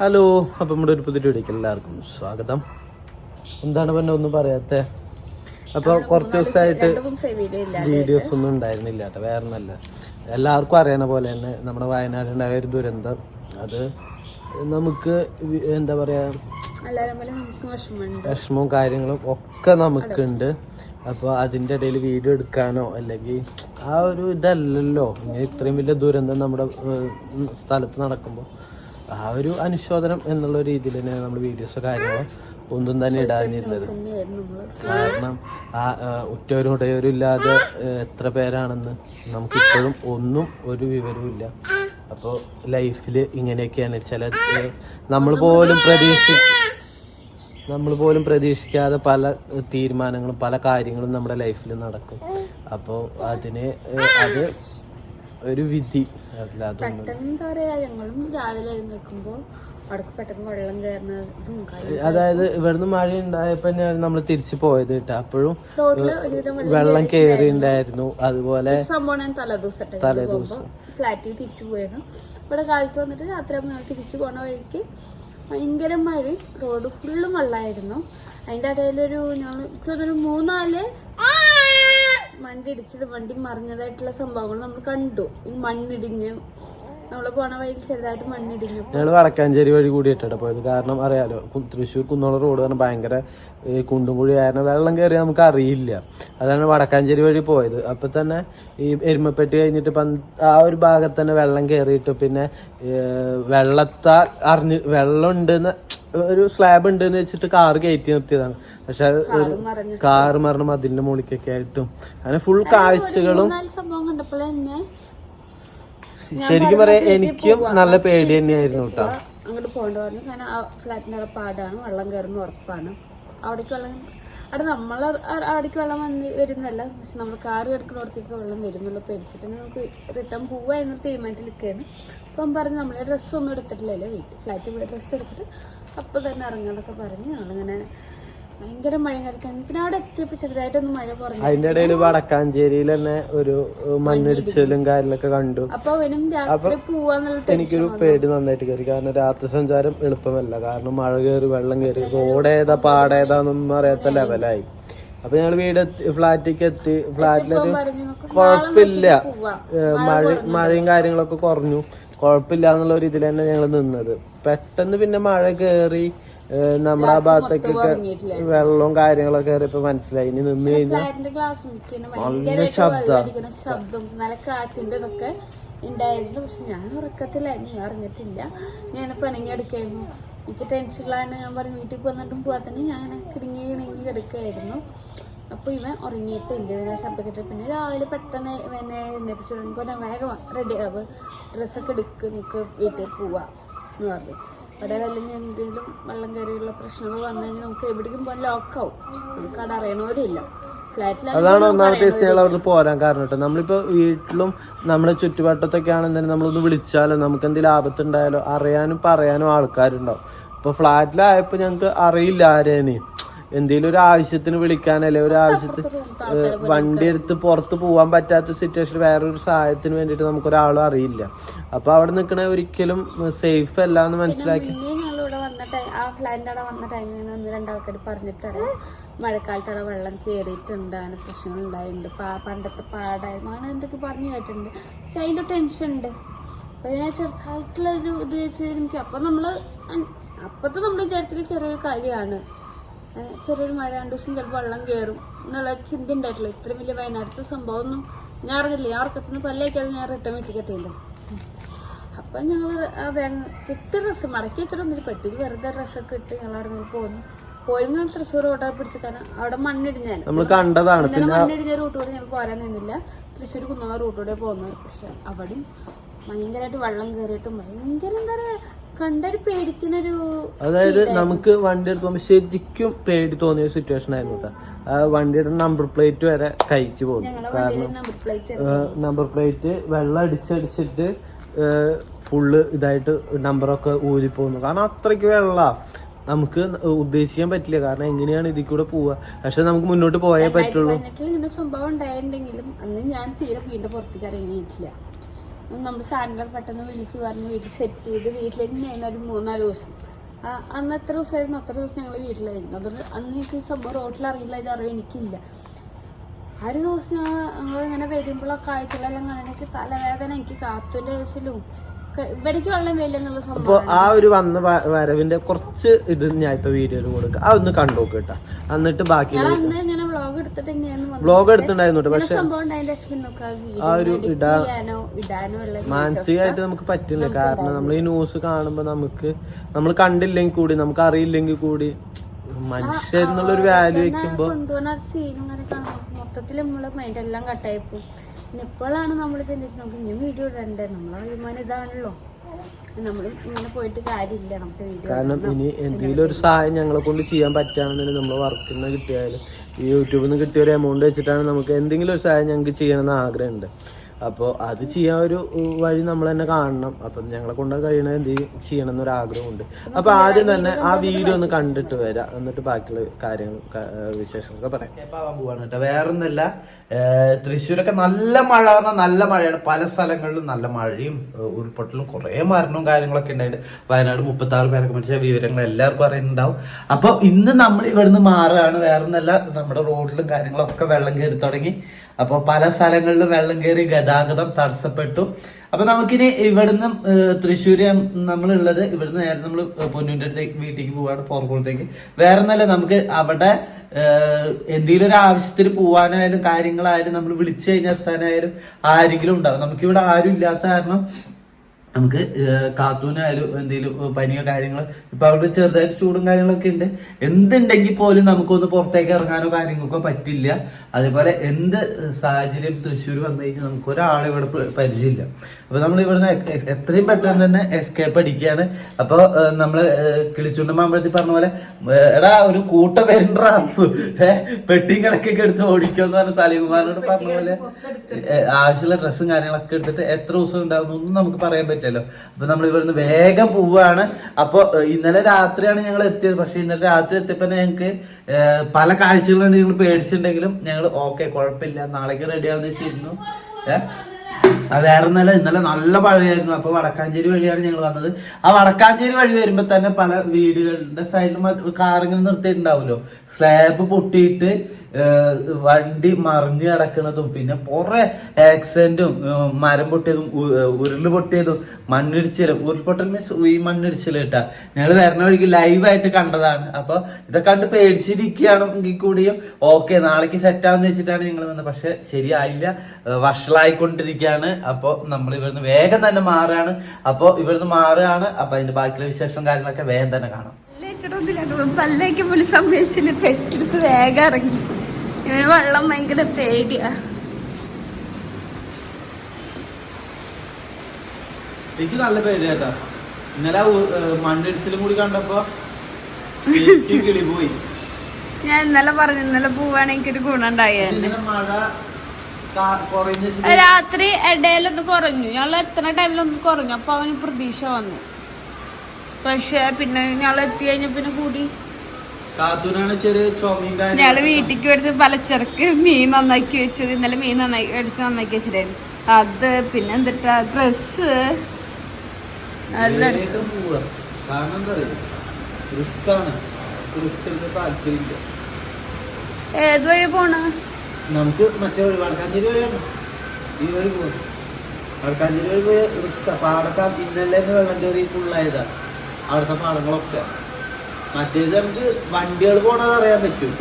Hello അപ്പം നമ്മുടെ ഒരു പുതിയ വീഡിയോക്ക് എല്ലാവർക്കും സ്വാഗതം. എന്താണ് പിന്നെ ഒന്നും പറയാത്ത? അപ്പോൾ കുറച്ച് ദിവസമായിട്ട് വീഡിയോസ് ഒന്നും ഉണ്ടായിരുന്നില്ല കേട്ടോ വേറെ ഒന്നല്ല എല്ലാവർക്കും അറിയണ പോലെ തന്നെ നമ്മുടെ വയനാട് ഉണ്ടായ ഒരു ദുരന്തം. അത് നമുക്ക് എന്താ പറയുക വിഷമവും കാര്യങ്ങളും ഒക്കെ നമുക്കുണ്ട്. അപ്പോൾ അതിന്റെ ഇടയിൽ വീഡിയോ എടുക്കാനോ അല്ലെങ്കിൽ ആ ഒരു ഇതല്ലല്ലോ. ഇങ്ങനെ ഇത്രയും വലിയ ദുരന്തം നമ്മുടെ സ്ഥലത്ത് നടക്കുമ്പോൾ. ആ ഒരു അനുശോചനം എന്നുള്ള രീതിയിൽ തന്നെ നമ്മൾ വീഡിയോസോ കാര്യങ്ങളോ ഒന്നും തന്നെ ഇടാനിരുന്നത്. കാരണം ആ ഉറ്റവരും ഉടയവരും ഇല്ലാതെ എത്ര പേരാണെന്ന് നമുക്കിപ്പോഴും ഒന്നും ഒരു വിവരവും ഇല്ല. അപ്പോൾ ലൈഫിൽ ഇങ്ങനെയൊക്കെയാണ്. ചില നമ്മൾ പോലും പ്രതീക്ഷി നമ്മൾ പോലും പ്രതീക്ഷിക്കാതെ പല തീരുമാനങ്ങളും പല കാര്യങ്ങളും നമ്മുടെ ലൈഫിൽ നടക്കും. അപ്പോൾ അതിനെ അത് ഒരു വിധി. പെട്ടെന്ന് പറയാ ഞങ്ങളും രാവിലെ പെട്ടെന്ന് വെള്ളം അതായത് ഇവിടുന്ന് മഴ ഉണ്ടായപ്പോ തന്നെയാണ് നമ്മൾ തിരിച്ചു പോയത് കേട്ടോ. അപ്പോഴും വെള്ളം കയറി ഉണ്ടായിരുന്നു അതുപോലെ സംഭവം തലേദിവസം ഫ്ലാറ്റിൽ തിരിച്ചു പോയിരുന്നു. ഇവിടെ കാലത്ത് വന്നിട്ട് രാത്രി തിരിച്ചു പോണ വഴിക്ക് ഭയങ്കര മഴ റോഡ് ഫുള്ളും വെള്ളമായിരുന്നു. അതിന്റെ ഇടയിലൊരു ഞങ്ങൾ മൂന്നാൽ വണ്ടി ഇടിച്ചത് വണ്ടി മറിഞ്ഞതായിട്ടുള്ള സംഭവങ്ങൾ നമ്മൾ കണ്ടു. ഈ മണ്ണിടിഞ്ഞ് നമ്മൾ പോണ വഴിയിൽ ചെറുതായിട്ട് മണ്ണിടിഞ്ഞു. ഞങ്ങൾ വടക്കാഞ്ചേരി വഴി കൂടി കൂടിയിട്ടാണ് പോയത്. കാരണം അറിയാലോ തൃശ്ശൂർ കുന്നോളം റോഡ് കാരണം ഭയങ്കര കുണ്ടും കുഴി കാരണം വെള്ളം കയറി നമുക്ക് അറിയില്ല. അതാണ് വടക്കാഞ്ചേരി വഴി പോയത്. അപ്പൊ തന്നെ ഈ എരുമപ്പെട്ടി കഴിഞ്ഞിട്ട് ആ ഒരു ഭാഗത്ത് തന്നെ വെള്ളം കയറിയിട്ട് പിന്നെ വെള്ളത്താൽ അറിഞ്ഞ് വെള്ളം ഉണ്ടെന്ന് ഒരു സ്ലാബ് ഉണ്ടെന്ന് വെച്ചിട്ട് കാറ് കയറ്റി നിർത്തിയതാണ്. പക്ഷെ അത് ഒരു കാർ കാറ് മരണം മതിലിന്റെ മുകളിലേക്കൊക്കെ ആയിട്ടും. അങ്ങനെ ഫുൾ കാഴ്ചകളും സംഭവം തന്നെ ശരിക്കും പറയാ എനിക്കും നല്ല പേടി തന്നെയായിരുന്നു കേട്ടോ. അങ്ങോട്ട് പോകേണ്ട പറഞ്ഞു കാരണം ആ ഫ്ലാറ്റിന്റെ അവിടെ പാടാണ് വെള്ളം കയറുന്ന ഉറപ്പാണ്. അവിടേക്ക് വെള്ളം അവിടെ നമ്മൾ അവിടേക്ക് വെള്ളം വന്ന് വരുന്നല്ല പക്ഷെ നമ്മൾ കാറ് കിടക്കുന്നിടത്തേക്ക് വെള്ളം വരുന്നുള്ള. പേടിച്ചിട്ട് നമുക്ക് റിട്ടേൺ പോവുക എന്ന തീരുമാനത്തിൽ നിൽക്കുകയാണ്. അപ്പം പറഞ്ഞ് നമ്മൾ ഡ്രസ്സൊന്നും എടുത്തിട്ടില്ലല്ലോ. വീട്ടിൽ ഫ്ലാറ്റിൽ പോയി ഡ്രസ്സ് എടുത്തിട്ട് അപ്പോൾ തന്നെ ഇറങ്ങാനൊക്കെ പറഞ്ഞ്. ഞങ്ങളിങ്ങനെ ഭയങ്കര മഴ കളിക്കാൻ പിന്നെ അവിടെ എത്തിയപ്പോൾ ചെറുതായിട്ടൊന്ന് മഴ കുറഞ്ഞു. അതിന്റെ ഇടയിൽ വടക്കാഞ്ചേരിയിൽ തന്നെ ഒരു മണ്ണിടിച്ചിലും കാര്യങ്ങളൊക്കെ കണ്ടു. അപ്പൊ അവനും രാത്രി പോവാന്നുള്ള എനിക്കൊരു പേടി നന്നായിട്ട് കയറി. കാരണം രാത്രി സഞ്ചാരം എളുപ്പമല്ല. കാരണം മഴ കയറി വെള്ളം കയറി റോഡ് ഏതാ പാടേതാന്നൊന്നും അറിയാത്ത ലെവലായി. അപ്പൊ ഞങ്ങൾ വീട് ഫ്ലാറ്റിലേക്ക് എത്തി. ഫ്ലാറ്റിലൊരു കുഴപ്പമില്ല. മഴ മഴയും കാര്യങ്ങളൊക്കെ കുറഞ്ഞു. കുഴപ്പമില്ല എന്നുള്ള ഒരു ഇതിൽ തന്നെ ഞങ്ങൾ നിന്നത്. പെട്ടെന്ന് പിന്നെ മഴ കയറി നമ്മുടെ ആ ഭാഗത്തേക്കൊക്കെ വെള്ളവും കാര്യങ്ങളൊക്കെ ഇപ്പൊ മനസ്സിലായി. ഇനി നിന്ന് കഴിഞ്ഞാൽ വെള്ളമടിക്കുന്ന ശബ്ദം. നല്ല കാറ്റിന്റെ ഇതൊക്കെ ഉണ്ടായിരുന്നു. പക്ഷെ ഞാൻ ഉറക്കത്തിലായിരുന്നു ഞാൻ അറിഞ്ഞിട്ടില്ല ഞാൻ പിണങ്ങി എടുക്കായിരുന്നു എനിക്ക് ടെൻഷനിലാണ് ഞാൻ പറഞ്ഞു വീട്ടിൽ വന്നിട്ടും പോകാത്തന്നെ ഞാൻ കിടങ്ങി കിണങ്ങി എടുക്കായിരുന്നു അപ്പോൾ ഇവൻ ഉറങ്ങിയിട്ടില്ല. ഇവൻ ആ ശബ്ദം കേട്ടിട്ട് പിന്നെ രാവിലെ പെട്ടെന്ന് ഇവനെ എഴുന്നേപ്പിച്ചു വേഗം റെഡി ആവ്. ഡ്രസ്സൊക്കെ എടുക്കുക നമുക്ക് വീട്ടിൽ പോവാ എന്ന് പറഞ്ഞു. അവിടെ അല്ലെങ്കിൽ എന്തെങ്കിലും വെള്ളം കയറിയുള്ള പ്രശ്നങ്ങൾ വന്നു കഴിഞ്ഞാൽ നമുക്ക് എവിടേക്കും പോകാൻ ലോക്കാവും. നമുക്ക് അവിടെ അറിയണവരുമില്ല. ഫ്ലാറ്റിലാണ് അതാണ് ഒന്നാമത്തെ ദിവസം അവിടെ പോരാൻ കാരണം കേട്ടോ. നമ്മളിപ്പോ വീട്ടിലും നമ്മുടെ ചുറ്റുവട്ടത്തൊക്കെ ആണെന്നുണ്ടെങ്കിൽ നമ്മളൊന്ന് വിളിച്ചാലോ നമുക്ക് എന്ത് ആപത്തുണ്ടായാലോ അറിയാനും പറയാനും ആൾക്കാരുണ്ടാവും. ഇപ്പൊ ഫ്ലാറ്റിലായപ്പോ ഞങ്ങക്ക് അറിയില്ല ആരേനെ എന്തെങ്കിലും ഒരു ആവശ്യത്തിന് വിളിക്കാൻ അല്ലെ ഒരു ആവശ്യത്തിന് വണ്ടി എടുത്ത് പുറത്ത് പോവാൻ പറ്റാത്ത സിറ്റുവേഷൻ വേറൊരു സഹായത്തിന് വേണ്ടിയിട്ട് നമുക്ക് ഒരാളും അറിയില്ല. അപ്പൊ അവിടെ നിൽക്കണ ഒരിക്കലും സേഫ് അല്ല എന്ന് മനസ്സിലാക്കി. ആ ഫ്ലാറ്റിന്റെ അവിടെ വന്ന ടൈമിൽ ഒന്ന് രണ്ടാൾക്കാർ പറഞ്ഞിട്ടറിയാം. മഴക്കാലത്ത് അവിടെ വെള്ളം കയറിയിട്ടുണ്ട് അങ്ങനെ പ്രശ്നങ്ങൾ ഉണ്ടായിട്ടുണ്ട്. പാ പണ്ടത്തെ പാടായിരുന്നു അങ്ങനെ എന്തൊക്കെ പറഞ്ഞു കേട്ടിട്ടുണ്ട്. പക്ഷെ അതിന്റെ ടെൻഷൻ ഉണ്ട്. അപ്പോൾ ഞാൻ ചെറുതായിട്ടുള്ളൊരു ഇത് വെച്ച് എനിക്ക് അപ്പം നമ്മൾ അപ്പത്തെ നമ്മൾ വിചാരിച്ചത് ചെറിയൊരു കാര്യമാണ്. ചെറിയൊരു മഴ രണ്ട് ദിവസം ചിലപ്പോൾ വെള്ളം കയറും എന്നുള്ള ചിന്ത ഉണ്ടായിട്ടില്ല. ഇത്രയും വലിയ വയനാട്ടിലത്തെ സംഭവം ഒന്നും ഞാൻ അറിഞ്ഞില്ല ഞാൻ ഉറക്കത്തുനിന്ന് പല്ലേക്കാതെ ഞാൻ റിട്ടേൺ വീട്ടിലേക്ക് എത്തിയില്ല. അപ്പം ഞങ്ങൾ കിട്ടിയ ഡ്രസ്സ് മടക്കി വെച്ചിട്ടൊന്നും പെട്ടിയിൽ വെറുതെ ഡ്രസ്സൊക്കെ ഇട്ട് ഞങ്ങൾ അവിടെ നിന്ന് പോന്നു. പോരുമ്പോൾ തൃശ്ശൂർ റോഡാ പിടിച്ച് കാരണം അവിടെ മണ്ണിടിഞ്ഞാണ് നമ്മൾ കണ്ടതാണ്. ഇന്നലെ മണ്ണിടിഞ്ഞ റൂട്ടോടെ ഞങ്ങൾ പോരാൻ നിന്നില്ല. തൃശ്ശൂർ കുന്നുള്ള റൂട്ടോടെ പോകുന്നത് പക്ഷെ അവിടെയും ഭയങ്കരമായിട്ട് വെള്ളം കയറിയിട്ടും ഭയങ്കര എന്താ പറയാ കണ്ടൊരു പേടിക്കുന്നൊരു അതായത് നമുക്ക് വണ്ടി എടുക്കുമ്പോൾ ശരിക്കും പേടി തോന്നിയ സിറ്റുവേഷൻ ആയിരുന്നു കേട്ടോ വണ്ടിയുടെ നമ്പർ പ്ലേറ്റ് വരെ കഴിച്ചു പോകുന്നു കാരണം നമ്പർ പ്ലേറ്റ് വെള്ളം അടിച്ചടിച്ചിട്ട് ഫുള്ള് ഇതായിട്ട് നമ്പറൊക്കെ ഊരി പോകുന്നു. കാരണം അത്രയ്ക്ക് വെള്ള. നമുക്ക് ഉദ്ദേശിക്കാൻ പറ്റില്ല. കാരണം എങ്ങനെയാണ് ഇതിൽ കൂടെ പോവുക? പക്ഷെ നമുക്ക് മുന്നോട്ട് പോയേ പറ്റുള്ളൂ. ഇങ്ങനെ സംഭവം ഉണ്ടായിട്ടുണ്ടെങ്കിലും അന്ന് ഞാൻ തീരെ വീണ്ടും പുറത്തേക്ക് ഇറങ്ങിയിട്ടില്ല നമ്മുടെ സാധനങ്ങൾ പെട്ടെന്ന് വിളിച്ച് പറഞ്ഞ് വീട്ടിൽ സെറ്റ് ചെയ്ത് വീട്ടിലേക്ക് കഴിഞ്ഞ ഒരു മൂന്നാൽ ദിവസം. അന്ന് എത്ര ദിവസമായിരുന്നു? അത്ര ദിവസം ഞങ്ങൾ വീട്ടിലായിരുന്നു. അതുകൊണ്ട് അന്ന് എനിക്ക് സംഭവം റോട്ടിൽ അറിയില്ല ഇത് അറിവ് എനിക്കില്ല. ആ ഒരു ദിവസം ഞങ്ങൾ ഇങ്ങനെ വരുമ്പോൾ കാഴ്ചകളെല്ലാം കാണാനെനിക്ക് തലവേദന എനിക്ക് കാത്തുന്റെ കേസിലും സംഭവം ആ ഒരു വന്ന വരവിന്റെ കുറച്ച് ഇത് ഞാൻ ഇപ്പൊ വീഡിയോയിൽ കൊടുക്കാം. അതൊന്ന് കണ്ടോക്ക് കേട്ടാ. എന്നിട്ട് ബാക്കി ഞാൻ വ്ളോഗ് എടുത്തിട്ട് എടുത്തിട്ടുണ്ടായിരുന്നു ട്ടോ. പക്ഷെ ആ ഒരു ഇടാ- മാനസികമായിട്ട് നമുക്ക് പറ്റില്ല. കാരണം നമ്മൾ ഈ ന്യൂസ് കാണുമ്പോ നമുക്ക് നമ്മൾ കണ്ടില്ലെങ്കിൽ കൂടി നമുക്ക് അറിയില്ലെങ്കിൽ കൂടി മനുഷ്യ എന്നുള്ളൊരു വാല്യൂ വെക്കുമ്പോ മൊത്തത്തിൽ നമ്മൾ മൈൻഡ് എല്ലാം കട്ടായി പോകും ഇപ്പോഴാണ് നമ്മൾ ചിന്തിച്ചത് നമുക്ക് ഇനി വീഡിയോ ഇടണ്ടേ? നമ്മളെ അഭിമാനം ഇതാണല്ലോ. കാരണം ഇനി എന്തെങ്കിലും ഒരു സഹായം ഞങ്ങളെ കൊണ്ട് ചെയ്യാൻ പറ്റുകയാണെന്നുണ്ടെങ്കിൽ നമ്മൾ വർക്കിൽ നിന്ന് കിട്ടിയാലും ഈ യൂട്യൂബിൽ നിന്ന് കിട്ടിയ ഒരു എമൗണ്ട് വെച്ചിട്ടാണ് നമുക്ക് എന്തെങ്കിലും ഒരു സഹായം ഞങ്ങൾക്ക് ചെയ്യണമെന്ന് ആഗ്രഹമുണ്ട്. അപ്പോൾ അത് ചെയ്യാൻ ഒരു വഴി നമ്മൾ തന്നെ കാണണം. അപ്പം ഞങ്ങളെ കൊണ്ട് കഴിയണത് എന്ത് ചെയ്യണം എന്നൊരു ആഗ്രഹമുണ്ട് അപ്പോൾ ആദ്യം തന്നെ ആ വീഡിയോ ഒന്ന് കണ്ടിട്ട് വരാം. എന്നിട്ട് ബാക്കിയുള്ള കാര്യങ്ങൾ വിശേഷങ്ങളൊക്കെ പറയാം. പോവാണ് കേട്ടോ. വേറൊന്നല്ല ഏഹ് തൃശ്ശൂരൊക്കെ നല്ല മഴ നല്ല മഴയാണ്. പല സ്ഥലങ്ങളിലും നല്ല മഴയും ഉരുൾപൊട്ടലും കുറേ മരണവും കാര്യങ്ങളൊക്കെ ഉണ്ടായിട്ട് വയനാട് മുപ്പത്തി ആറ് പേരൊക്കെ മരിച്ച വിവരങ്ങൾ എല്ലാവർക്കും അറിയുന്നുണ്ടാവും. അപ്പോൾ ഇന്ന് നമ്മൾ ഇവിടുന്ന് മാറുകയാണ്. വേറൊന്നല്ല നമ്മുടെ റോഡിലും കാര്യങ്ങളൊക്കെ വെള്ളം കയറി തുടങ്ങി. അപ്പോൾ പല സ്ഥലങ്ങളിലും വെള്ളം കയറി ഗതാഗതം തടസ്സപ്പെട്ടു. അപ്പൊ നമുക്കിനി ഇവിടുന്ന് തൃശ്ശൂര് നമ്മളുള്ളത് ഇവിടുന്ന് നേരെ നമ്മൾ പൊന്നൂന്റെ അടുത്തേക്ക് വീട്ടിലേക്ക് പോവാണ് പോർക്കുളത്തേക്ക് വേറെ ഒന്നല്ല നമുക്ക് അവിടെ എന്തെങ്കിലും ഒരു ആവശ്യത്തിന് പോവാനായാലും കാര്യങ്ങളായാലും നമ്മൾ വിളിച്ചു കഴിഞ്ഞാൽ എത്താനായാലും ആരെങ്കിലും ഉണ്ടാവും. നമുക്കിവിടെ ആരും ഇല്ലാത്ത കാരണം നമുക്ക് കാത്തൂനായാലും എന്തെങ്കിലും പനിയോ കാര്യങ്ങൾ ഇപ്പൊ അവിടെ ചെറുതായിട്ട് ചൂടും കാര്യങ്ങളൊക്കെ ഉണ്ട്. എന്തുണ്ടെങ്കിൽ പോലും നമുക്കൊന്ന് പുറത്തേക്ക് ഇറങ്ങാനോ കാര്യങ്ങൾക്കോ പറ്റില്ല. അതേപോലെ എന്ത് സാഹചര്യം തൃശ്ശൂർ വന്നു കഴിഞ്ഞാൽ നമുക്ക് ഒരാളെ ഇവിടെ പരിചയമില്ല. അപ്പൊ നമ്മൾ ഇവിടുന്ന് എത്രയും പെട്ടെന്ന് തന്നെ എസ്കേപ്പ് അടിക്കുകയാണ്. അപ്പൊ നമ്മൾ കിളിച്ചുണ്ട മാമ്പഴത്തിൽ പറഞ്ഞ പോലെ എടാ ഒരു കൂട്ട പേരുണ്ടാ പെട്ടിയും കണക്കൊക്കെ എടുത്ത് ഓടിക്കുമെന്ന് പറഞ്ഞ സലീകുമാറിനോട് പറഞ്ഞ പോലെ ആവശ്യമുള്ള ഡ്രസ്സും കാര്യങ്ങളൊക്കെ എടുത്തിട്ട് എത്ര ദിവസം ഉണ്ടാകുന്നു നമുക്ക് പറയാൻ പറ്റില്ലല്ലോ. അപ്പൊ നമ്മൾ ഇവിടുന്ന് വേഗം പോവാണ്. അപ്പൊ ഇന്നലെ രാത്രിയാണ് ഞങ്ങൾ എത്തിയത്. പക്ഷെ ഇന്നലെ രാത്രി എത്തിയപ്പോ ഞങ്ങൾക്ക് പല കാഴ്ചകളുണ്ട് ഞങ്ങൾ പേടിച്ചിട്ടുണ്ടെങ്കിലും ഞങ്ങൾ ഓക്കെ കുഴപ്പമില്ല. നാളേക്ക് റെഡി ആവുന്ന വെച്ചിരുന്നു ഏഹ് വേറെ ഒന്നല്ല ഇന്നലെ നല്ല മഴയായിരുന്നു. അപ്പൊ വടക്കാഞ്ചേരി വഴിയാണ് ഞങ്ങൾ വന്നത്. ആ വടക്കാഞ്ചേരി വഴി വരുമ്പോ തന്നെ പല വീടുകളുടെ സൈഡിലും കാറിങ്ങനെ നിർത്തിയിട്ടുണ്ടാവുമല്ലോ. സ്ലാബ് പൊട്ടിയിട്ട് വണ്ടി മറിഞ്ഞ് കിടക്കുന്നതും പിന്നെ കുറെ ആക്സിഡന്റും മരം പൊട്ടിയതും ഉരുൾ പൊട്ടിയതും മണ്ണിടിച്ചിലും ഉരുൾപൊട്ടൽ മീൻസ് ഈ മണ്ണിടിച്ചിൽ കേട്ടാ. ഞങ്ങൾ വരുന്ന വഴിക്ക് ലൈവായിട്ട് കണ്ടതാണ്. അപ്പൊ ഇതൊക്കെ കണ്ട് പേടിച്ചിരിക്കുകയാണെങ്കിൽ കൂടിയും ഓക്കെ നാളേക്ക് സെറ്റ് ആവുന്ന വെച്ചിട്ടാണ് ഞങ്ങൾ വന്നത്. പക്ഷെ ശരിയായില്ല. ഏഹ് വഷളായിക്കൊണ്ടിരിക്കുകയാണ് അപ്പോ നമ്മൾ ഇവിടുന്ന് വേഗം തന്നെ മാറുകയാണ്. അപ്പോൾ ഇവിടുന്ന് മാറുകയാണ്. അപ്പൊ അതിന്റെ ബാക്കിയുള്ള വിശേഷം കാര്യങ്ങളൊക്കെ വേഗം തന്നെ കാണാം. പല്ലേക്ക് പെട്ടെടുത്ത് വേഗം ഇറങ്ങി. ഇവന് വെള്ളം ഭയങ്കര പേടിയാ. എനിക്ക് നല്ല പേര് കേട്ടോ. ഇന്നലെ മണ്ണിടിച്ചിലും കൂടി കണ്ടപ്പോ കിളി പോയി ഞാൻ ഇന്നലെ പറഞ്ഞു ഇന്നലെ പോവാണെങ്കിൽ എനിക്കൊരു ഗുണം ഉണ്ടായിരുന്നു മഴ രാത്രി ഇടയിലൊന്ന് കുറഞ്ഞു. ഞങ്ങൾ എത്തുന്ന ടൈമിലൊന്ന് കുറഞ്ഞു. അപ്പൊ അവന് പ്രതീക്ഷ വന്നു. പക്ഷെ പിന്നെ ഞങ്ങൾ എത്തി കഴിഞ്ഞ പിന്നെ കൂടി. ഞങ്ങൾ വീട്ടിക്ക് മേടിച്ച് പലചരക്ക് മീൻ നന്നാക്കി വെച്ചത്. ഇന്നലെ മീൻ നന്നാക്കി മേടിച്ച് നന്നാക്കി വെച്ചിട്ടായിരുന്നു അത് പിന്നെ എന്തിട്ടാ? ഡ്രസ് നല്ല ഏത് വഴി പോണ? നമുക്ക് മറ്റേ വഴി വടക്കാഞ്ചേരി വഴിയാണ് ഈ വഴി പോകും വടക്കാഞ്ചേരി വഴി പോയ റിസ്ക്. പാടൊക്കെ ഇന്നലെ വെള്ളം കയറി ഫുള്ളായതാ അവിടുത്തെ പാടങ്ങളൊക്കെ. മറ്റേത് നമുക്ക് വണ്ടികൾ പോണത് അറിയാൻ പറ്റും.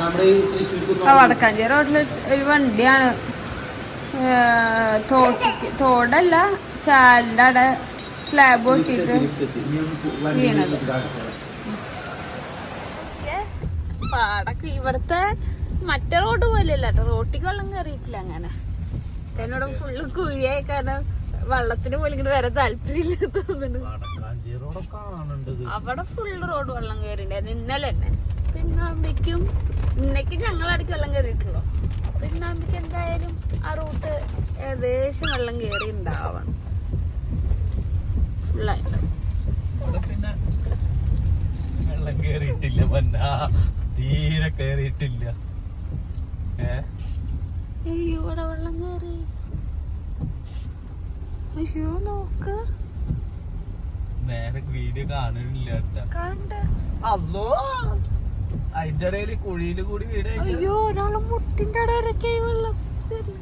നമ്മുടെ ഈ തൃശ്ശൂർ വടക്കാഞ്ചേരി റോഡിൽ ഒരു വണ്ടിയാണ്. തോട്ടിക്ക് തോടല്ല ചാലിന്റെ അവിടെ സ്ലാബ് പൊട്ടിയിട്ട് വീണത്. പാടൊക്കെ ഇവിടുത്തെ മറ്റേ റോഡ് പോലെയല്ല കേട്ടോ റോട്ടിക്ക് വെള്ളം കയറിയിട്ടില്ല അങ്ങനെ. എന്നോട് ഫുള്ള് കുഴിയായി കാരണം വെള്ളത്തിന് പോലും ഇങ്ങനെ വരാൻ താല്പര്യമില്ല തോന്നുന്നു. അവിടെ ഫുള്ള് റോഡ് വെള്ളം കയറിണ്ടായിരുന്നു ഇന്നലെ തന്നെ. പിന്നാകുമ്പോഴേക്കും ഇന്നേക്ക് ഞങ്ങളടക്ക് വെള്ളം കയറിയിട്ടുള്ളൂ പിന്നാകുമ്പോഴേക്കും എന്തായാലും ആ റൂട്ട് ഏകദേശം വെള്ളം കയറി ഉണ്ടാവണം ഫുള്ളായിട്ട് വെള്ളം കയറിയിട്ടില്ല തീരെ കേറിയിട്ടില്ല. ഏ അയ്യോ ഇവിടെ വെള്ളം കയറി അയ്യോ നോക്ക്. നേരെ വീഡിയോ കണ്ട. അല്ലോ അതിന്റെ ഇടയിൽ കുഴിയിൽ കൂടി വീട് അയ്യോ ഒരാൾ മുട്ടിന്റെ ഇടയിലൊക്കെ വെള്ളം. ശരി.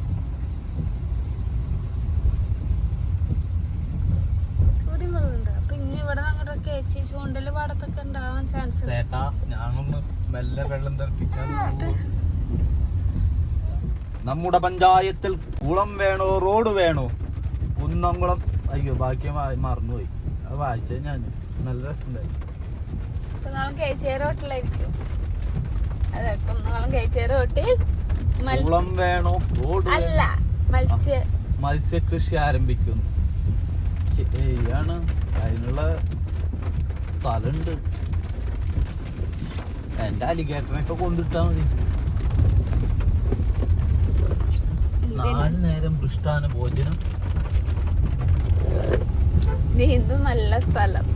ചേച്ചി ചൂണ്ടൽ പാടത്തൊക്കെ ഉണ്ടാവാൻ ചാൻസ് ചേട്ടാ ഞാനൊന്ന് മെല്ലെ വെള്ളം തെറിപ്പിക്കാൻ. നമ്മുടെ പഞ്ചായത്തിൽ കുളം വേണോ റോഡ് വേണോ? കുന്നംകുളം. അയ്യോ ബാക്കി മ- മറന്നുപോയി. അത് വായിച്ചത് ഞാൻ. നല്ല രസമുണ്ടായി. കുളം വേണോ റോഡ് അല്ല മത്സ്യ മത്സ്യകൃഷി ആരംഭിക്കുന്നു. ശരിയാണ് അതിനുള്ള സ്ഥലമുണ്ട്. എന്റെ അലിഗേറ്ററിനൊക്കെ കൊണ്ടിട്ടാ മതി. നാല് നേരം പൃഷ്ടാന ഭോജനം. നീന്തും നല്ല സ്ഥലം.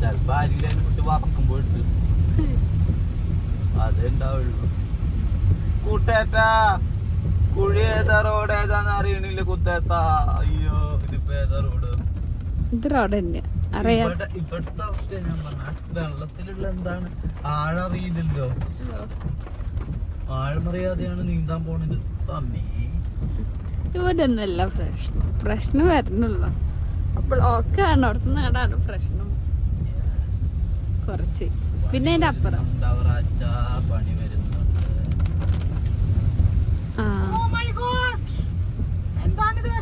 ചിലപ്പോ ആരെങ്കിലും കുട്ടി വറക്കുമ്പോ ഇട്ട് അതേ ഉണ്ടാവുള്ളൂ കൂട്ടേറ്റ കുഴി ഏതാ റോഡ് ഏതാന്ന് അറിയണില്ല കുത്തേത്ത അയ്യോ ഇതിപ്പോ ഏതാ റോഡ് ഇത് റോഡ് തന്നെയാ അറിയാം. ഇവിടെ ഇവിടുത്തെ അവസ്ഥ ഞാൻ പറഞ്ഞ. വെള്ളത്തിലുള്ള എന്താണ്? ആഴറിയില്ലല്ലോ. ആഴമറിയാതെയാണ് നീന്താൻ പോണത്. ഇവിടെ ഒന്നല്ല പ്രശ്നം. പ്രശ്നം വരണല്ലോ ആണ് അവിടുത്തെ നാടാണ് പ്രശ്നം. കുറച്ച്. പിന്നെ അതിന്റെ അപ്പുറം. എന്താണിത്?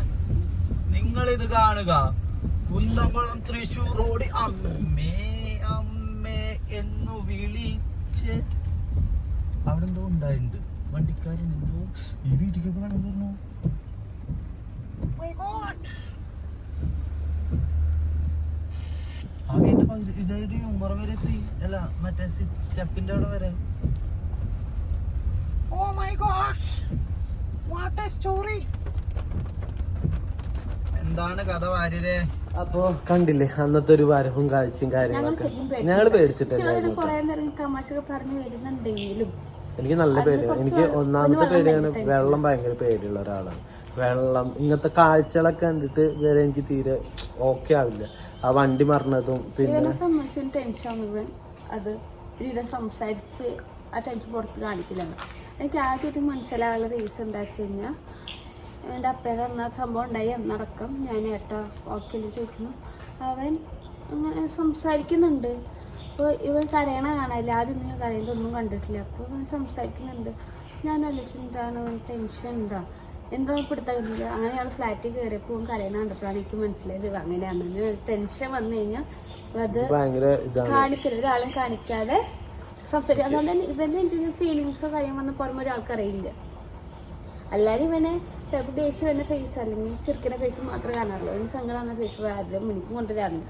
നിങ്ങൾ ഇത് കാണുക. കുന്നംകുളം തൃശൂർ റോഡ്. അമ്മേ അമ്മേ എന്നു വിളിച്ച്. അവിടെ എന്തോ ഉണ്ടായിട്ടുണ്ട്. വണ്ടിക്കാരൻ എന്തോ ഈ വീട്ടിലേക്ക് My God. ആ വീടിന്റെ പകുതി ഇതായിട്ട് ഉമ്മറ വരെ എത്തി. അല്ല മറ്റേ സ്റ്റെപ്പിന്റെ അവിടെ വരെ. ഓ my gosh what a story എന്താണ് കഥ വാര്യരെ? അപ്പോ കണ്ടില്ലേ അന്നത്തെ ഒരു വരവും കാഴ്ചയും കാര്യങ്ങളൊക്കെ? ഞങ്ങൾ പേടിച്ചിട്ടുണ്ടായിരുന്നു എനിക്ക് നല്ല പേടിയാണ്. എനിക്ക് ഒന്നാമത്തെ പേടിയാണ് വെള്ളം ഭയങ്കര പേടിയുള്ള ഒരാളാണ്. വെള്ളം ഇങ്ങനത്തെ കാഴ്ചകളൊക്കെ കണ്ടിട്ട് വരെ എനിക്ക് തീരെ ഓക്കെ ആവില്ല. ആ വണ്ടി മറിഞ്ഞതും പിന്നെ സംബന്ധിച്ച് ടെൻഷൻ അത് ഇവരെ സംസാരിച്ച് ആ ടെൻഷൻ പുറത്ത് കാണിക്കില്ല എനിക്ക് ആദ്യമായിട്ട് മനസ്സിലാവുള്ള റീസൺ എന്താ വെച്ച് കഴിഞ്ഞാൽ എന്റെ അപ്പേടെ അന്ന് സംഭവം ഉണ്ടായി എന്നടക്കം ഞാൻ ഏട്ടാ ഓക്കെ ചോദിക്കുന്നു. അവൻ അങ്ങനെ സംസാരിക്കുന്നുണ്ട്. അപ്പോൾ ഇവൻ കരയണ കാണാനില്ല. ആദ്യം ഞാൻ കരയുന്നതൊന്നും കണ്ടിട്ടില്ല. അപ്പോൾ ഇവൻ സംസാരിക്കുന്നുണ്ട്. ഞാൻ ആലോചിച്ചു എന്താണ് ടെൻഷൻ എന്താ? എന്താ കിട്ടില്ല അങ്ങനെ അയാൾ ഫ്ലാറ്റിൽ കയറിയപ്പോൾ കരയണ കണ്ടപ്പോഴാണ് എനിക്ക് മനസ്സിലായത് അങ്ങനെയാണ് ടെൻഷൻ വന്നു കഴിഞ്ഞാൽ അത് കാണിക്കരുത്. ഒരാളും കാണിക്കാതെ സംസാരിക്കുക അതുകൊണ്ട് തന്നെ ഇവന്റെ എന്തെങ്കിലും ഫീലിങ്സോ കാര്യം വന്ന് പുറമെ ഒരാൾക്കറിയില്ല അല്ലാതെ ഇവനെ ചിലപ്പോൾ ദേഷ്യം വരുന്ന ഫേസ് അല്ലെങ്കിൽ ചെറുക്കിന്റെ ഫേസ് മാത്രമേ കാണാറുള്ളൂ. ഒരു സങ്കടം ഫേസ് ആരും മുനിക്കും കൊണ്ടുവരാറുണ്ട്.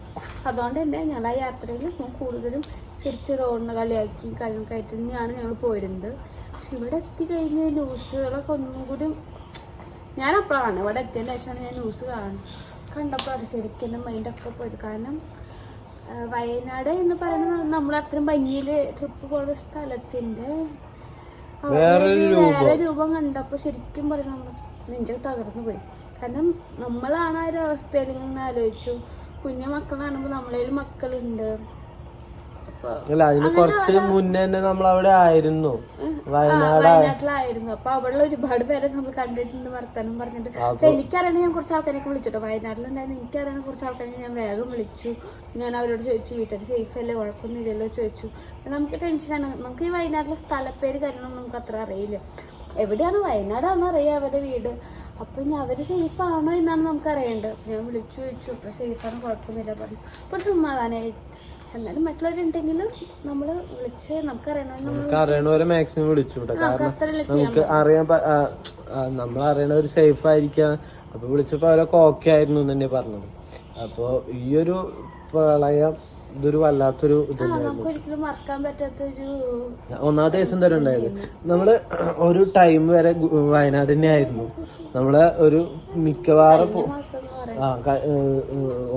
അതുകൊണ്ട് തന്നെ ഞങ്ങൾ ആ യാത്രയിൽ കൂടുതലും ചെറിയ റോഡിന് കളിയാക്കി കളിയൊക്കെ കയറ്റി തന്നെയാണ് ഞങ്ങൾ പോയിരുന്നത്. പക്ഷെ ഇവിടെ എത്തിക്കഴിഞ്ഞ് ന്യൂസുകളൊക്കെ ഒന്നും കൂടി ഞാൻ അപ്പോഴാണ് ഇവിടെ എത്തിയതിന് ശേഷമാണ് ഞാൻ ന്യൂസ് കാണുന്നത്. കണ്ടപ്പോൾ അത് ശരിക്കും എന്റെ മൈൻഡൊക്കെ പോയത്. കാരണം വയനാട് എന്ന് പറയുന്നത് നമ്മൾ അത്രയും ഭംഗിയിൽ ട്രിപ്പ് പോകുന്ന സ്ഥലത്തിന്റെ. വേറെ രൂപം. കണ്ടപ്പോൾ ശരിക്കും പറയുന്നത് നമ്മൾ നെഞ്ചൊക്കെ തകർന്നു പോയി. കാരണം നമ്മളാണ് ആ ഒരു അവസ്ഥയിൽ നിന്ന് ആലോചിച്ചു. കുഞ്ഞു മക്കളാണെങ്കിൽ നമ്മളതിൽ മക്കളുണ്ട്. അല്ല അതിന് കുറച്ച് മുന്നേ തന്നെ നമ്മൾ അവിടെ ആയിരുന്നു വയനാട്ടിലായിരുന്നു. അപ്പൊ അവിടെ ഒരുപാട് പേരെ നമ്മൾ കണ്ടിട്ടുണ്ട് വർത്താനം പറഞ്ഞിട്ട്. അപ്പൊ എനിക്കറിയണ ഞാൻ കുറച്ച് ആൾക്കാരെയൊക്കെ വിളിച്ചിട്ടോ? വയനാട്ടിലുണ്ടായിരുന്നു എനിക്കറിയണ കുറച്ച് ആൾക്കാരെ ഞാൻ വേഗം വിളിച്ചു. ഞാൻ അവരോട് ചോദിച്ചു വീട്ടിൽ സേഫ് അല്ലേ? കുഴപ്പമൊന്നുമില്ലല്ലോ? ചോദിച്ചു. നമുക്ക് ടെൻഷനാണ് നമുക്ക് ഈ വയനാട്ടിലെ സ്ഥലപ്പേര് കാര്യങ്ങളൊന്നും നമുക്ക് അത്ര അറിയില്ല. എവിടെയാണ് വയനാടാണെന്ന് അറിയാം അവരുടെ വീട്. അപ്പൊ ഇനി അവർ സേഫ് ആണോ എന്നാണ് നമുക്ക് അറിയേണ്ടത് ഞാൻ വിളിച്ചു ചോദിച്ചു. ഇപ്പൊ സേഫാണ് കുഴപ്പമൊന്നുമില്ല പറഞ്ഞു. അപ്പൊ സമാധാനമായി എന്നാലും മറ്റുള്ളവരുണ്ടെങ്കിലും നമ്മൾ വിളിച്ച് നമുക്കറിയണമെന്ന് നമ്മൾ നമുക്ക് അറിയണവരെ മാക്സിമം വിളിച്ചു നമുക്ക് അറിയാൻ നമ്മൾ അറിയണവർ സേഫ് ആയിരിക്കാം. അപ്പൊ വിളിച്ചപ്പോ അവരൊക്കെ ഓക്കെ ആയിരുന്നു എന്ന് തന്നെ പറഞ്ഞത്. അപ്പൊ ഈ ഒരു പ്രളയം ഇതൊരു വല്ലാത്തൊരു തന്നെയായിരുന്നു ഒന്നാമത്തെ ദിവസം തന്നെ ഉണ്ടായത്. നമ്മൾ ഒരു ടൈം വരെ വയനാട് തന്നെ ആയിരുന്നു നമ്മളെ ഒരു മിക്കവാറും ആ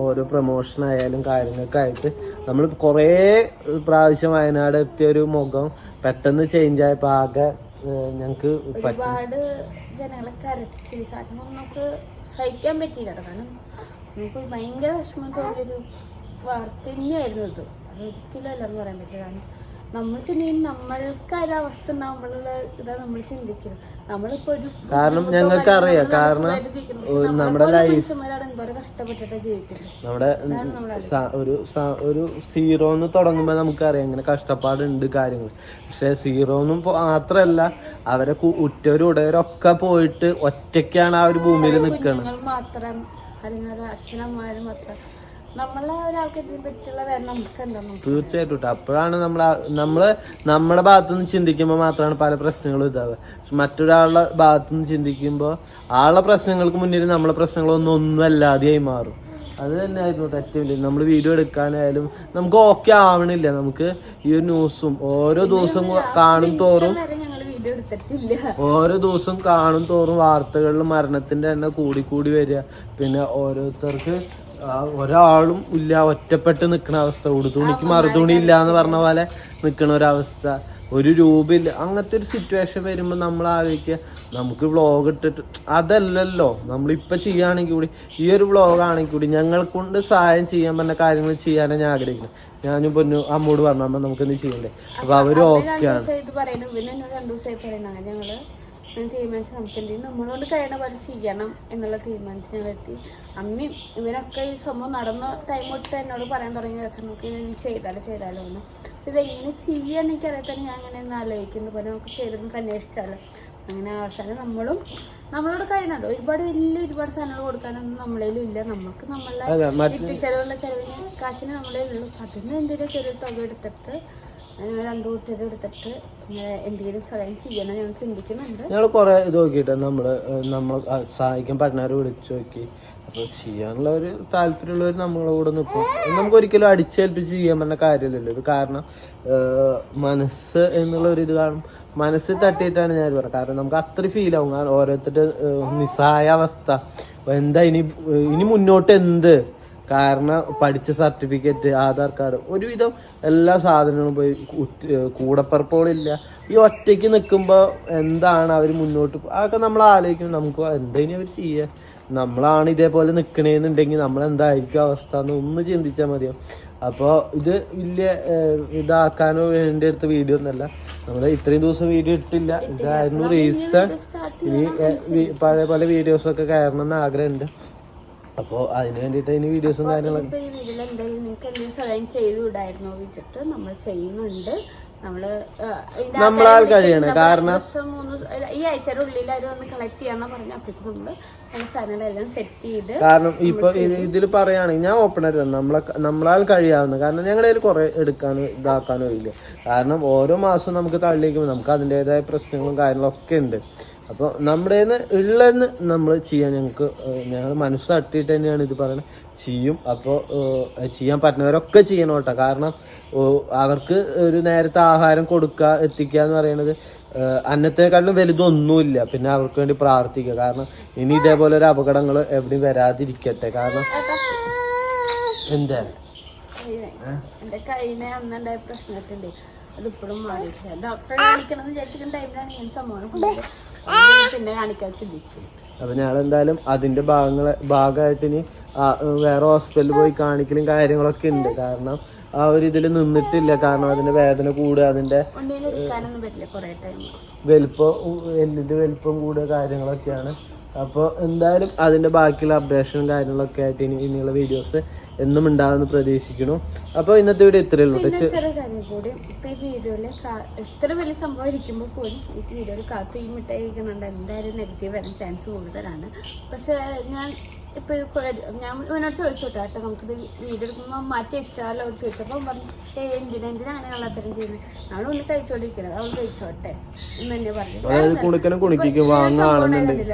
ഓരോ പ്രൊമോഷൻ ആയാലും കാര്യങ്ങളൊക്കെ ആയിട്ട് നമ്മൾ കുറേ പ്രാവശ്യം വയനാട് എത്തിയ ഒരു മുഖം പെട്ടെന്ന് ചേഞ്ച് ആയപ്പോ ആകെ ഞങ്ങക്ക് ഒരുപാട് ജനങ്ങളെ കരച്ച് കാരണം നമുക്ക് സഹിക്കാൻ പറ്റിയില്ല. കാരണം നമുക്ക് ഭയങ്കര വിഷമം തോന്നിയൊരു വാർത്ത തന്നെയായിരുന്നു ഇത് അല്ലെന്ന് പറയാൻ പറ്റില്ല. കാരണം നമ്മൾ ചിന്തിക്കും നമ്മൾക്ക് ഒരു അവസ്ഥ ഉണ്ടാകുമ്പോഴുള്ള ഇതാ നമ്മൾ ചിന്തിക്കുന്നത്. നമ്മളിപ്പോ ഒരു കാരണം ഞങ്ങൾക്ക് അറിയാം. കാരണം നമ്മുടെ മനുഷ്യന്മാരാണ് എന്തോരം കഷ്ടപ്പെട്ടിട്ടാണ് ജീവിക്കുന്നത്. നമ്മുടെ ഒരു ഒരു സീറോന്ന് തുടങ്ങുമ്പോൾ നമുക്കറിയാം ഇങ്ങനെ കഷ്ടപ്പാടുണ്ട് കാര്യങ്ങൾ. പക്ഷെ സീറോന്നും മാത്രല്ല അവരെ ഉറ്റവരും ഉടയവരും ഒക്കെ പോയിട്ട് ഒറ്റയ്ക്കാണ് ആ ഒരു ഭൂമിയിൽ നിൽക്കുന്നത് മാത്രം അല്ലെങ്കിൽ അച്ഛനമ്മമാരും മാത്രം. തീർച്ചയായിട്ടും അപ്പോഴാണ് നമ്മൾ നമ്മൾ നമ്മുടെ ഭാഗത്തു നിന്ന് ചിന്തിക്കുമ്പോൾ മാത്രമാണ് പല പ്രശ്നങ്ങളും ഇതാവുക. മറ്റൊരാളുടെ ഭാഗത്തു നിന്ന് ചിന്തിക്കുമ്പോൾ ആളുടെ പ്രശ്നങ്ങൾക്ക് മുന്നിൽ നമ്മളെ പ്രശ്നങ്ങളൊന്നും ഒന്നും അല്ലാതെയായി മാറും. അത് തന്നെയായിരുന്നു ആയിരുന്നു ഏറ്റവും വലിയ നമ്മൾ വീഡിയോ എടുക്കാനായാലും നമുക്ക് ഓക്കെ ആവണില്ല. നമുക്ക് ഈ ഒരു ന്യൂസും ഓരോ ദിവസം കാണും തോറും ഓരോ ദിവസം കാണും തോറും വാർത്തകളിൽ മരണത്തിന്റെ തന്നെ കൂടി കൂടി വരിക. പിന്നെ ഓരോരുത്തർക്ക് ഒരാളും ഇല്ല ഒറ്റപ്പെട്ട് നിൽക്കുന്ന അവസ്ഥ. ഉടുതുണിക്ക് മറുതുണി ഇല്ല എന്ന് പറഞ്ഞ പോലെ നിൽക്കുന്ന ഒരവസ്ഥ ഒരു രൂപ ഇല്ല അങ്ങനത്തെ ഒരു സിറ്റുവേഷൻ വരുമ്പോൾ നമ്മൾ ആലോചിക്കുക നമുക്ക് വ്ളോഗ് ഇട്ടിട്ട് അതല്ലല്ലോ. നമ്മളിപ്പോൾ ചെയ്യുകയാണെങ്കിൽ കൂടി ഈ ഒരു വ്ളോഗ് ആണെങ്കിൽ കൂടി ഞങ്ങളെ കൊണ്ട് സഹായം ചെയ്യാൻ പറ്റുന്ന കാര്യങ്ങൾ ചെയ്യാനാണ് ഞാൻ ആഗ്രഹിക്കുന്നത്. ഞാനും പൊന്നു അമ്മോട് പറഞ്ഞു അമ്മ നമുക്കെന്ത് ചെയ്യണ്ടേ? അപ്പൊ അവർ രണ്ടു ഓക്കെയാണ് ഞാൻ തീരുമാനിച്ചു നമുക്ക് എന്തെങ്കിലും നമ്മളോട് കഴിയണ പോലെ ചെയ്യണം എന്നുള്ള തീരുമാനത്തിനെ ഞങ്ങൾ അമ്മി അമ്മയും ഇവരൊക്കെ ഈ സംഭവം നടന്ന ടൈം തൊട്ട് എന്നോട് പറയാൻ തുടങ്ങിയ ദിവസം നമുക്ക് ഇനി ചെയ്താലോ ചെയ്താലോ എന്ന്. ഇതെങ്ങനെ എനിക്കറിയാൻ തന്നെ ഞാൻ അങ്ങനെ ഒന്ന് ആലോചിക്കുന്നു. പോലെ നമുക്ക് ചെയ്തൊക്കെ അന്വേഷിച്ചാലോ. അങ്ങനെ അവസാനം നമ്മളും നമ്മളോട് കഴിയണല്ലോ ഒരുപാട് വലിയ ഒരുപാട് സാധനങ്ങൾ കൊടുക്കാനൊന്നും നമ്മളേലും ഇല്ല. നമുക്ക് നമ്മളെ ചെലവുള്ള ചെലവിന് കാശിന് നമ്മളേ ഉള്ളൂ അതിന് എന്തെങ്കിലും ചെറിയ തുക എടുത്തിട്ട് അങ്ങനെ രണ്ടു എടുത്തിട്ട് ഞാൻ ഇത് നോക്കിയിട്ട് നമ്മൾ നമ്മൾ സഹായിക്കാൻ പറ്റുന്നവരെ വിളിച്ചു നോക്കി. അപ്പൊ ചെയ്യാനുള്ള ഒരു താല്പര്യമുള്ളവർ നമ്മളെ കൂടെ നിൽക്കും നമുക്ക് ഒരിക്കലും അടിച്ചേൽപ്പിച്ച് ചെയ്യാൻ പറ്റുന്ന കാര്യമല്ലല്ലോ. ഇത് കാരണം മനസ്സ് എന്നുള്ള ഒരു ഇത് കാണും മനസ്സ് തട്ടിയിട്ടാണ് ഞാൻ പറയുന്നത് കാരണം നമുക്ക് അത്ര ഫീൽ ആവും. കാരണം ഓരോരുത്തരുടെ നിസ്സായ അവസ്ഥ എന്താ ഇനി ഇനി മുന്നോട്ട് എന്ത് കാരണം പഠിച്ച സർട്ടിഫിക്കറ്റ് ആധാർ കാർഡ് ഒരുവിധം എല്ലാ സാധനങ്ങളും പോയി ഏഹ് ഈ ഒറ്റയ്ക്ക് നിൽക്കുമ്പോൾ എന്താണ് അവർ മുന്നോട്ട് അതൊക്കെ നമ്മൾ ആലോചിക്കണം. നമുക്ക് എന്തെങ്കിലും അവർ ചെയ്യുക നമ്മളാണ് ഇതേപോലെ നിൽക്കണേന്നുണ്ടെങ്കിൽ നമ്മൾ എന്തായിരിക്കും അവസ്ഥ എന്ന് ഒന്ന് ചിന്തിച്ചാൽ മതിയാവും. അപ്പോൾ ഇത് വലിയ ഇതാക്കാനോ വേണ്ടി എടുത്ത വീഡിയോ ഒന്നല്ല. നമ്മൾ ഇത്രയും ദിവസം വീഡിയോ ഇട്ടില്ല. ഇതായിരുന്നു റീസൺ ഇനി പഴയ പല വീഡിയോസൊക്കെ കയറണം എന്ന് ആഗ്രഹമുണ്ട്. അപ്പോൾ അതിന് വേണ്ടിയിട്ട് ഇനി വീഡിയോസും കാര്യങ്ങളൊക്കെ എന്തെങ്കിലും നിങ്ങൾക്ക് എന്തെങ്കിലും സഹായം വെച്ചിട്ട് നമ്മൾ ചെയ്യുന്നുണ്ട്. നമ്മൾ നമ്മളാൽ കഴിയണം. കാരണം- ഈ ആഴ്ചയുടെ ഉള്ളിൽ അവർ വന്ന് കളക്ട് ചെയ്യാന്ന് പറഞ്ഞ അപ്പോഴത്തേക്ക് നമ്മൾ സാധനങ്ങളെല്ലാം സെറ്റ് ചെയ്ത് കാരണം ഇപ്പൊ ഇതിൽ പറയുകയാണെങ്കിൽ ഞാൻ ഓപ്പൺ ആയിട്ട്. നമ്മളെ നമ്മളാൽ കഴിയാവുന്ന കാരണം ഞങ്ങളുടെ കയ്യിൽ കുറെ എടുക്കാനോ ഇതാക്കാനും ഇല്ല. കാരണം ഓരോ മാസവും നമുക്ക് തള്ളിക്കുമ്പോൾ നമുക്ക് അതിന്റെതായ പ്രശ്നങ്ങളും കാര്യങ്ങളും ഒക്കെ ഉണ്ട്. അപ്പോൾ നമ്മുടെ ഉള്ളതെന്ന് നമ്മൾ ചെയ്യാൻ ഞങ്ങൾക്ക് ഞങ്ങൾ മനസ്സ് തട്ടിയിട്ട് തന്നെയാണ് ഇത് പറയുന്നത് ചെയ്യും. അപ്പോൾ ചെയ്യാൻ പറ്റുന്നവരൊക്കെ ചെയ്യണം കേട്ടോ. കാരണം അവർക്ക് ഒരു നേരത്തെ ആഹാരം കൊടുക്കുക എത്തിക്കുക എന്ന് പറയുന്നത് അന്നത്തെക്കാളും വലുതൊന്നുമില്ല. പിന്നെ അവർക്ക് വേണ്ടി പ്രാർത്ഥിക്കുക. കാരണം ഇനി ഇതേപോലെ ഒരു അപകടങ്ങൾ എവിടെയും വരാതിരിക്കട്ടെ. കാരണം എന്താ? പ്രശ്നത്തിന്റെ അത് ഇപ്പോഴും മാറിയിട്ടില്ല. ഡോക്ടറെ കാണിക്കണം എന്ന് വിചാരിച്ചിരിക്കുന്ന ടൈമിലാണ് ഞാൻ സംഭവം പിന്നെ കാണിക്കാൻ ചിന്തിച്ചു അപ്പൊ ഞാൻ എന്തായാലും അതിന്റെ ഭാഗങ്ങളെ ഭാഗമായിട്ട് ഇനി വേറെ ഹോസ്പിറ്റലിൽ പോയി കാണിക്കലും കാര്യങ്ങളൊക്കെ ഉണ്ട്. കാരണം ആ ഒരു ഇതിൽ നിന്നിട്ടില്ല. കാരണം അതിന്റെ വേദന കൂടുക അതിന്റെ ഉണ്ണിയിൽ ഇരിക്കാനൊന്നും പറ്റില്ല. കുറെ ടൈം വലിപ്പം എല്ലിന്റെ വലിപ്പം കൂടുക കാര്യങ്ങളൊക്കെയാണ്. അപ്പോൾ എന്തായാലും അതിന്റെ ബാക്കിയുള്ള അപ്ഡേഷനും കാര്യങ്ങളൊക്കെ ആയിട്ട് ഇനി ഇനിയുള്ള വീഡിയോസ് എന്നും ഉണ്ടാവുമെന്ന് പ്രതീക്ഷിക്കുന്നു. അപ്പോൾ ഇന്നത്തെ വീഡിയോ ഇത്രയേ ഉള്ളൂ ഇത്ര ചെറിയ കാര്യം കൂടി ഇപ്പൊ ഈ വീഡിയോയിൽ എത്ര വലിയ സംഭവം ഇരിക്കുമ്പോൾ പോലും ഈ വീഡിയോയിൽ കാത്തു ഈ മിഠായി കഴിക്കുന്നുണ്ട്. എന്തായാലും നെഗറ്റീവ് വരാൻ ചാൻസ് കൂടുതലാണ്. പക്ഷേ ഞാൻ ഇപ്പൊ ഇത് കുറേ ഞാൻ ഇവനോട് ചോദിച്ചോട്ടെ കേട്ടോ നമുക്കിത് വീഡിയോ എടുക്കുമ്പോൾ മാറ്റി വെച്ചാലോ? എന്ന് ചോദിച്ചപ്പോൾ പറഞ്ഞു ഏ എന്തിനാ എന്തിനാണ് കള്ളത്തരം ചെയ്യുന്നത് നമ്മൾ ഒന്ന് കഴിച്ചോണ്ടിരിക്കുന്നത് അവൾ കഴിച്ചോട്ടെ എന്ന് തന്നെ പറഞ്ഞു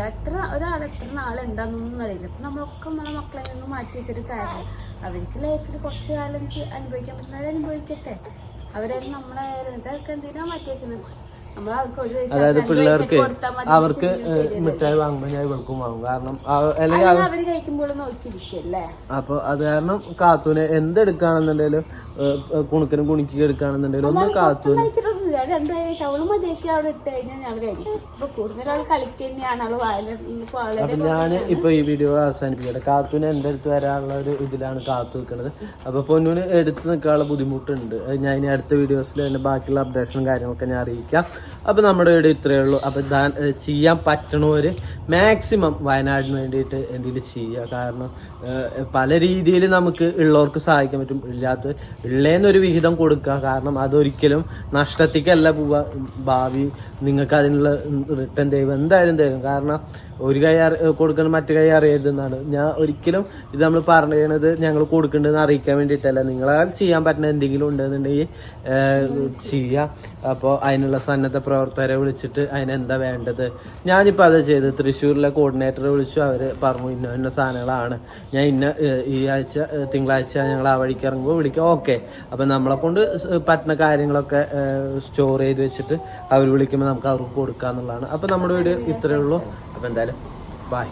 അത്ര ഒരാൾ എത്ര നാളുണ്ടാന്നൊന്നും അറിയില്ല. അപ്പം നമ്മളൊക്കെ നമ്മളെ മക്കളെ നിന്ന് മാറ്റി വെച്ചിട്ട് കാര്യം അവർക്ക് ലൈഫിൽ കുറച്ച് കാലം അനുഭവിക്കാൻ പറ്റുന്നവരെ അനുഭവിക്കട്ടെ. അവരെ നമ്മളെ ഇതൊക്കെ എന്തിനാ മാറ്റി വെക്കുന്നത്? അതായത് പിള്ളേർക്ക് അവർക്ക് മിഠായി വാങ്ങുമ്പോൾ ഞാൻ ഇവൾക്കും വാങ്ങും. കാരണം അല്ലെങ്കിൽ അപ്പൊ അത് കാരണം കാത്തൂന് എന്തെടുക്കുകയാണെന്നുണ്ടെങ്കിലും കുണുക്കനും കുണിക്കുക എടുക്കുകയാണെന്നുണ്ടെങ്കിലും ഒന്ന് കാത്തൂന് എന്തായാലും ഷവൾ മതിയൊക്കെ അവിടെ ഇട്ട് കഴിഞ്ഞാൽ ഞങ്ങൾ കഴിഞ്ഞു ഇപ്പൊ കൂടുതൽ ആൾ കളിക്കുക തന്നെയാണ്. ആൾ വളരെ ഞാൻ ഇപ്പൊ ഈ വീഡിയോ അവസാനിപ്പിക്കട്ടെ. കാത്തുവിന് എന്റെ അടുത്ത് വരാനുള്ള ഒരു ഇതിലാണ് കാത്തു നിൽക്കുന്നത് അപ്പൊ പൊന്നൂന് എടുത്ത് നിൽക്കാനുള്ള ബുദ്ധിമുട്ടുണ്ട്. ഞാൻ ഇനി അടുത്ത വീഡിയോസിൽ അതിന്റെ ബാക്കിയുള്ള അപ്ഡേഷനും കാര്യങ്ങളൊക്കെ ഞാൻ അറിയിക്കാം. അപ്പൊ നമ്മുടെ വീഡിയോ ഇത്രയേ ഉള്ളൂ. അപ്പൊ ചെയ്യാൻ പറ്റണവര് മാക്സിമം വയനാടിന് വേണ്ടിയിട്ട് എന്തെങ്കിലും ചെയ്യുക കാരണം പല രീതിയിൽ നമുക്ക് ഉള്ളവർക്ക് സഹായിക്കാൻ പറ്റും. ഇല്ലാത്ത ഉള്ളേന്നൊരു വിഹിതം കൊടുക്കുക കാരണം അതൊരിക്കലും നഷ്ടത്തേക്കല്ല പോവുക ഭാവി നിങ്ങൾക്ക് അതിനുള്ള റിട്ടേൺ തരും എന്തായാലും തരും. കാരണം ഒരു കൈ കൊടുക്കണം മറ്റു കൈ അറിയരുതെന്നാണ് ഞാൻ ഒരിക്കലും ഇത് നമ്മൾ പറയണത് ഞങ്ങൾ കൊടുക്കേണ്ടതെന്ന് അറിയിക്കാൻ വേണ്ടിയിട്ടല്ല. നിങ്ങളാൽ ചെയ്യാൻ പറ്റുന്ന എന്തെങ്കിലും ഉണ്ടെന്നുണ്ടെങ്കിൽ ചെയ്യുക അപ്പോൾ അതിനുള്ള സന്നദ്ധ പ്രവർത്തകരെ വിളിച്ചിട്ട് അതിനെന്താ വേണ്ടത്? ഞാനിപ്പോൾ അത് ചെയ്ത് തൃശ്ശൂരിലെ കോർഡിനേറ്ററെ വിളിച്ചു. അവർ പറഞ്ഞു ഇന്ന ഇന്ന സാധനങ്ങളാണ്. ഞാൻ ഇന്ന ഈ ആഴ്ച തിങ്കളാഴ്ച ഞങ്ങൾ ആ വഴിക്ക് ഇറങ്ങുമ്പോൾ വിളിക്കാം. ഓക്കെ. അപ്പം നമ്മളെ കൊണ്ട് പറ്റുന്ന കാര്യങ്ങളൊക്കെ സ്റ്റോർ ചെയ്ത് വെച്ചിട്ട് അവർ വിളിക്കുമ്പോൾ നമുക്ക് അവർക്ക് കൊടുക്കുക എന്നുള്ളതാണ് അപ്പം നമ്മുടെ വീട് ഇത്രയേ ഉള്ളൂ. അപ്പം എന്തായാലും ബൈ